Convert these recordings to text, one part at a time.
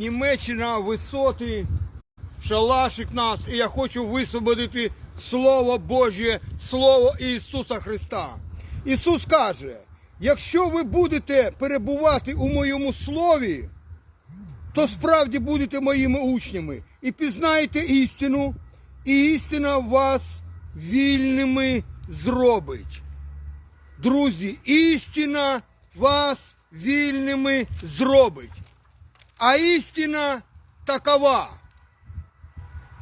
Німеччина, висоти, шалашик нас, і я хочу висвободити Слово Божє, Слово Ісуса Христа. Ісус каже: якщо ви будете перебувати у моєму слові, то справді будете моїми учнями і пізнаєте істину, і істина вас вільними зробить. Друзі, істина вас вільними зробить. А істина такова.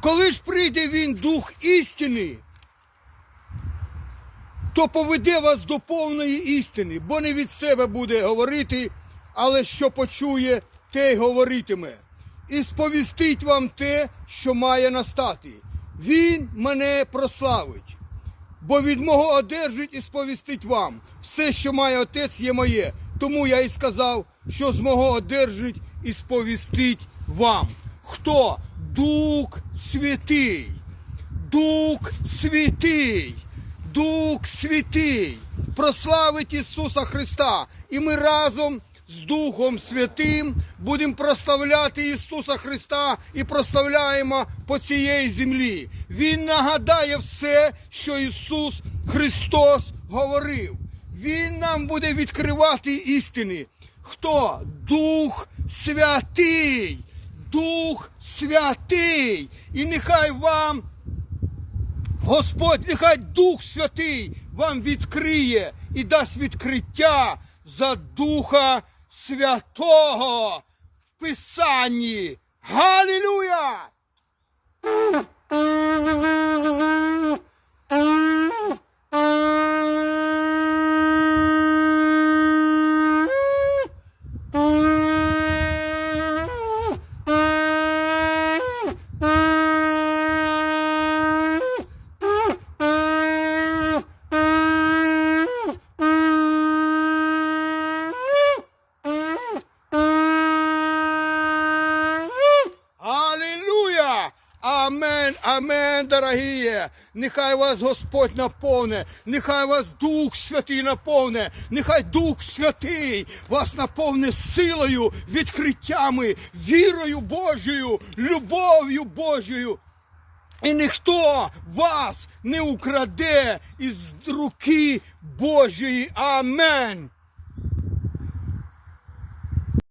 Коли ж прийде він дух істини, то поведе вас до повної істини, бо не від себе буде говорити, але що почує, те й говоритиме. І сповістить вам те, що має настати. Він мене прославить, бо від мого одержить і сповістить вам. Все, що має отець, є моє. Тому я і сказав, що з мого одержить і сповістить вам. Хто? Дух Святий. Дух Святий. Дух Святий прославить Ісуса Христа. І ми разом з Духом Святим будемо прославляти Ісуса Христа і прославляємо по цієї землі. Він нагадає все, що Ісус Христос говорив. Він нам буде відкривати істини. Хто? Дух Святий. Дух Святий. І нехай вам Господь, нехай Дух Святий вам відкриє і дасть відкриття за Духа Святого в Писанні. Галілуя! Амен, амен, дорогі! Нехай вас Господь наповне, нехай вас Дух Святий наповне, нехай Дух Святий вас наповне силою, відкриттями, вірою Божою, любов'ю Божою. І ніхто вас не украде із руки Божої. Амен.